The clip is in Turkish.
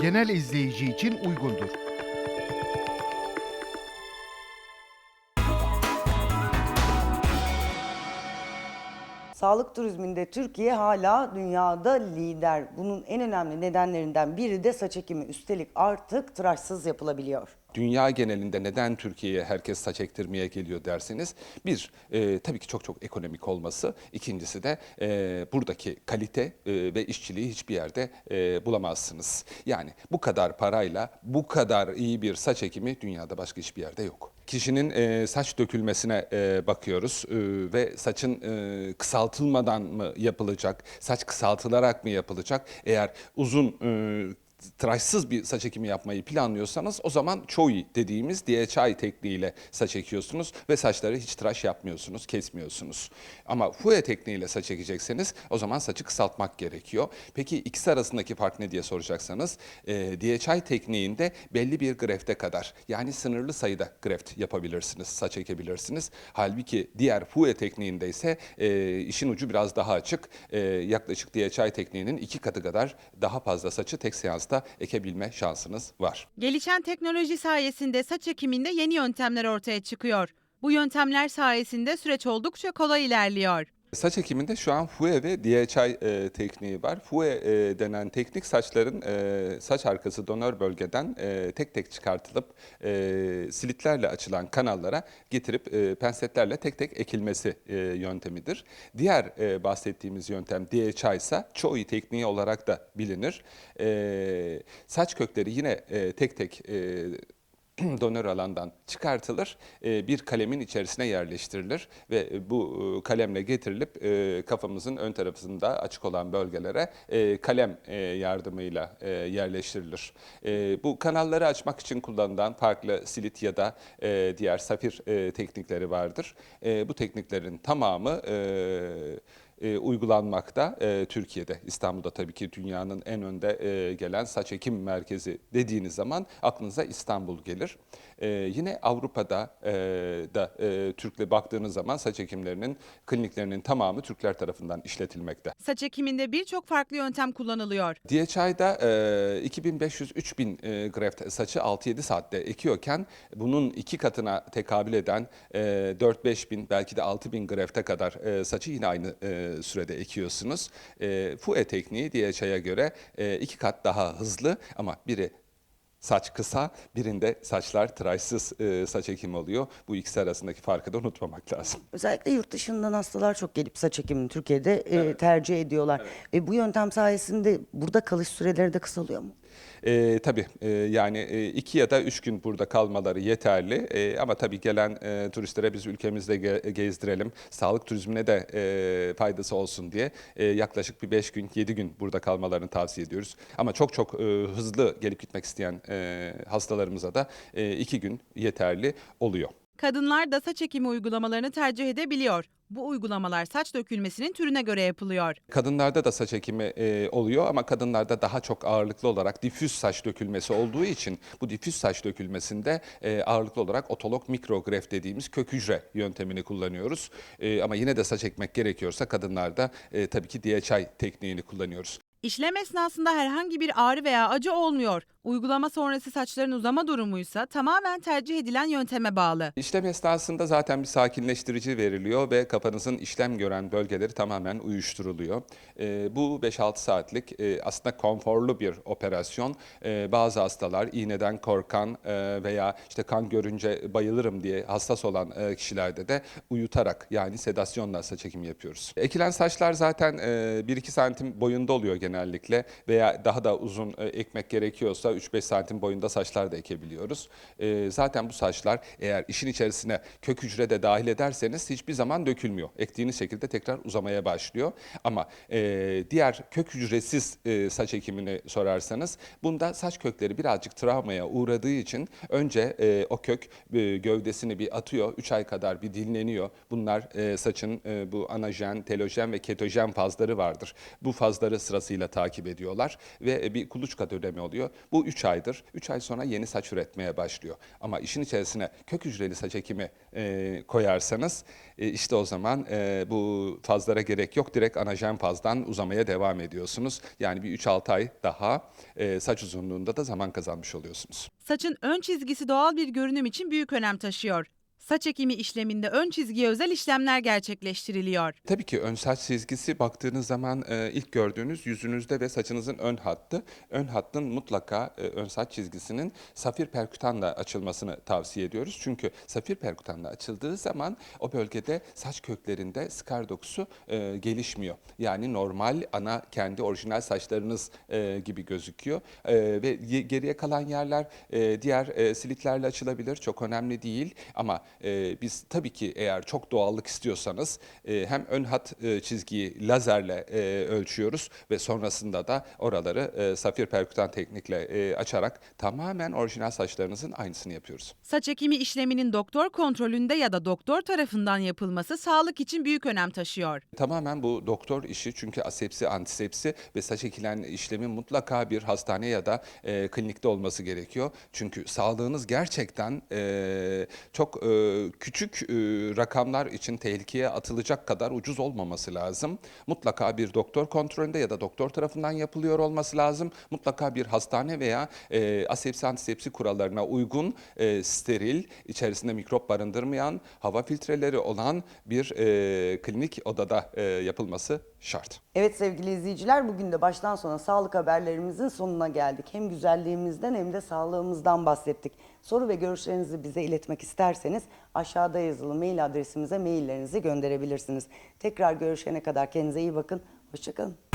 genel izleyici için uygundur. Sağlık turizminde Türkiye hala dünyada lider. Bunun en önemli nedenlerinden biri de saç ekimi. Üstelik artık tıraşsız yapılabiliyor. Dünya genelinde neden Türkiye'ye herkes saç ektirmeye geliyor derseniz bir e, tabii ki çok çok ekonomik olması ikincisi de e, buradaki kalite e, ve işçiliği hiçbir yerde e, bulamazsınız. Yani bu kadar parayla bu kadar iyi bir saç ekimi dünyada başka hiçbir yerde yok. Kişinin e, saç dökülmesine e, bakıyoruz e, ve saçın e, kısaltılmadan mı yapılacak, saç kısaltılarak mı yapılacak? Eğer uzun e, tıraşsız bir saç ekimi yapmayı planlıyorsanız o zaman choi dediğimiz DHI tekniğiyle saç ekiyorsunuz ve saçları hiç tıraş yapmıyorsunuz, kesmiyorsunuz. Ama fue tekniğiyle saç ekecekseniz o zaman saçı kısaltmak gerekiyor. Peki ikisi arasındaki fark ne diye soracaksanız e, DHI tekniğinde belli bir grefte kadar yani sınırlı sayıda greft yapabilirsiniz, saç ekebilirsiniz. Halbuki diğer fue tekniğinde ise e, işin ucu biraz daha açık. E, yaklaşık DHI tekniğinin iki katı kadar daha fazla saçı tek seansta ekebilme şansınız var. Gelişen teknoloji sayesinde saç ekiminde yeni yöntemler ortaya çıkıyor. Bu yöntemler sayesinde süreç oldukça kolay ilerliyor. Saç ekiminde şu an fue ve DHI e, tekniği var. Fue e, denen teknik saçların e, saç arkası donör bölgeden e, tek tek çıkartılıp e, silitlerle açılan kanallara getirip e, pensetlerle tek tek ekilmesi e, yöntemidir. Diğer e, bahsettiğimiz yöntem DHI ise Choi tekniği olarak da bilinir. E, saç kökleri yine e, tek tek e, donör alandan çıkartılır, e, bir kalemin içerisine yerleştirilir ve bu e, kalemle getirilip e, kafamızın ön tarafında açık olan bölgelere e, kalem e, yardımıyla e, yerleştirilir. E, Bu kanalları açmak için kullanılan farklı silit ya da e, diğer safir e, teknikleri vardır. E, Bu tekniklerin tamamı e, uygulanmakta e, Türkiye'de. İstanbul'da tabii ki dünyanın en önde e, gelen saç ekim merkezi dediğiniz zaman aklınıza İstanbul gelir. E, yine Avrupa'da e, da e, Türk'le baktığınız zaman saç ekimlerinin kliniklerinin tamamı Türkler tarafından işletilmekte. Saç ekiminde birçok farklı yöntem kullanılıyor. DHI'da e, 2500-3000 e, graft saçı 6-7 saatte ekiyorken bunun iki katına tekabül eden e, 4-5 bin belki de 6 bin grafte kadar e, saçı yine aynı e, sürede ekiyorsunuz. E, FUE tekniği DHI'ye göre e, iki kat daha hızlı ama biri saç kısa, birinde saçlar tıraşsız e, saç ekimi oluyor. Bu ikisi arasındaki farkı da unutmamak lazım. Özellikle yurt dışından hastalar çok gelip saç ekimini Türkiye'de e, tercih ediyorlar. E, bu yöntem sayesinde burada kalış süreleri de kısalıyor mu? E, tabii e, yani e, iki ya da üç gün burada kalmaları yeterli E, ama tabii gelen e, turistlere biz ülkemizde ge- gezdirelim, sağlık turizmine de e, faydası olsun diye e, yaklaşık bir beş gün, yedi gün burada kalmalarını tavsiye ediyoruz. Ama çok çok e, hızlı gelip gitmek isteyen e, hastalarımıza da e, iki gün yeterli oluyor. Kadınlar da saç ekimi uygulamalarını tercih edebiliyor. Bu uygulamalar saç dökülmesinin türüne göre yapılıyor. Kadınlarda da saç ekimi e, oluyor ama kadınlarda daha çok ağırlıklı olarak difüz saç dökülmesi olduğu için bu difüz saç dökülmesinde e, ağırlıklı olarak otolog mikrogref dediğimiz kök hücre yöntemini kullanıyoruz. E, ama yine de saç ekmek gerekiyorsa kadınlarda e, tabii ki DHI tekniğini kullanıyoruz. İşlem esnasında herhangi bir ağrı veya acı olmuyor. Uygulama sonrası saçların uzama durumuysa tamamen tercih edilen yönteme bağlı. İşlem esnasında zaten bir sakinleştirici veriliyor ve kafanızın işlem gören bölgeleri tamamen uyuşturuluyor. Ee, bu 5-6 saatlik e, aslında konforlu bir operasyon. Ee, bazı hastalar iğneden korkan e, veya işte kan görünce bayılırım diye hassas olan e, kişilerde de uyutarak yani sedasyonla saç ekimi yapıyoruz. Ekilen saçlar zaten e, 1-2 santim boyunda oluyor genellikle veya daha da uzun e, ekmek gerekiyorsa 3-5 santim boyunda saçlar da ekebiliyoruz. E, zaten bu saçlar eğer işin içerisine kök hücre de dahil ederseniz hiçbir zaman dökülmüyor. Ektiğiniz şekilde tekrar uzamaya başlıyor. Ama e, diğer kök hücresiz e, saç ekimini sorarsanız bunda saç kökleri birazcık travmaya uğradığı için önce e, o kök e, gövdesini bir atıyor. 3 ay kadar bir dinleniyor. Bunlar e, saçın e, bu anajen, telojen ve ketojen fazları vardır. Bu fazları sırasıyla takip ediyorlar ve e, bir kuluçka dönemi oluyor. Bu Bu 3 aydır. 3 ay sonra yeni saç üretmeye başlıyor. Ama işin içerisine kök hücreli saç ekimi e, koyarsanız e, işte o zaman e, bu fazlara gerek yok. Direkt anajen fazdan uzamaya devam ediyorsunuz. Yani bir 3-6 ay daha e, saç uzunluğunda da zaman kazanmış oluyorsunuz. Saçın ön çizgisi doğal bir görünüm için büyük önem taşıyor. Saç ekimi işleminde ön çizgiye özel işlemler gerçekleştiriliyor. Tabii ki ön saç çizgisi baktığınız zaman e, ilk gördüğünüz yüzünüzde ve saçınızın ön hattı. Ön hattın mutlaka e, ön saç çizgisinin safir perkütanla açılmasını tavsiye ediyoruz. Çünkü safir perkütanla açıldığı zaman o bölgede saç köklerinde skar dokusu e, gelişmiyor. Yani normal ana kendi orijinal saçlarınız e, gibi gözüküyor. E, ve ye- geriye kalan yerler e, diğer e, silitlerle açılabilir. Çok önemli değil ama e, biz tabii ki eğer çok doğallık istiyorsanız e, hem ön hat e, çizgiyi lazerle e, ölçüyoruz ve sonrasında da oraları e, safir perkütan teknikle e, açarak tamamen orijinal saçlarınızın aynısını yapıyoruz. Saç ekimi işleminin doktor kontrolünde ya da doktor tarafından yapılması sağlık için büyük önem taşıyor. Tamamen bu doktor işi çünkü asepsi, antisepsi ve saç ekilen işlemin mutlaka bir hastane ya da e, klinikte olması gerekiyor. Çünkü sağlığınız gerçekten e, çok e, küçük e, rakamlar için tehlikeye atılacak kadar ucuz olmaması lazım. Mutlaka bir doktor kontrolünde ya da doktor tarafından yapılıyor olması lazım. Mutlaka bir hastane veya e, asepsi, antisepsi kurallarına uygun, e, steril, içerisinde mikrop barındırmayan, hava filtreleri olan bir klinik odada yapılması şart. Evet sevgili izleyiciler bugün de baştan sona sağlık haberlerimizin sonuna geldik. Hem güzelliğimizden hem de sağlığımızdan bahsettik. Soru ve görüşlerinizi bize iletmek isterseniz aşağıda yazılı mail adresimize maillerinizi gönderebilirsiniz. Tekrar görüşene kadar kendinize iyi bakın. Hoşçakalın.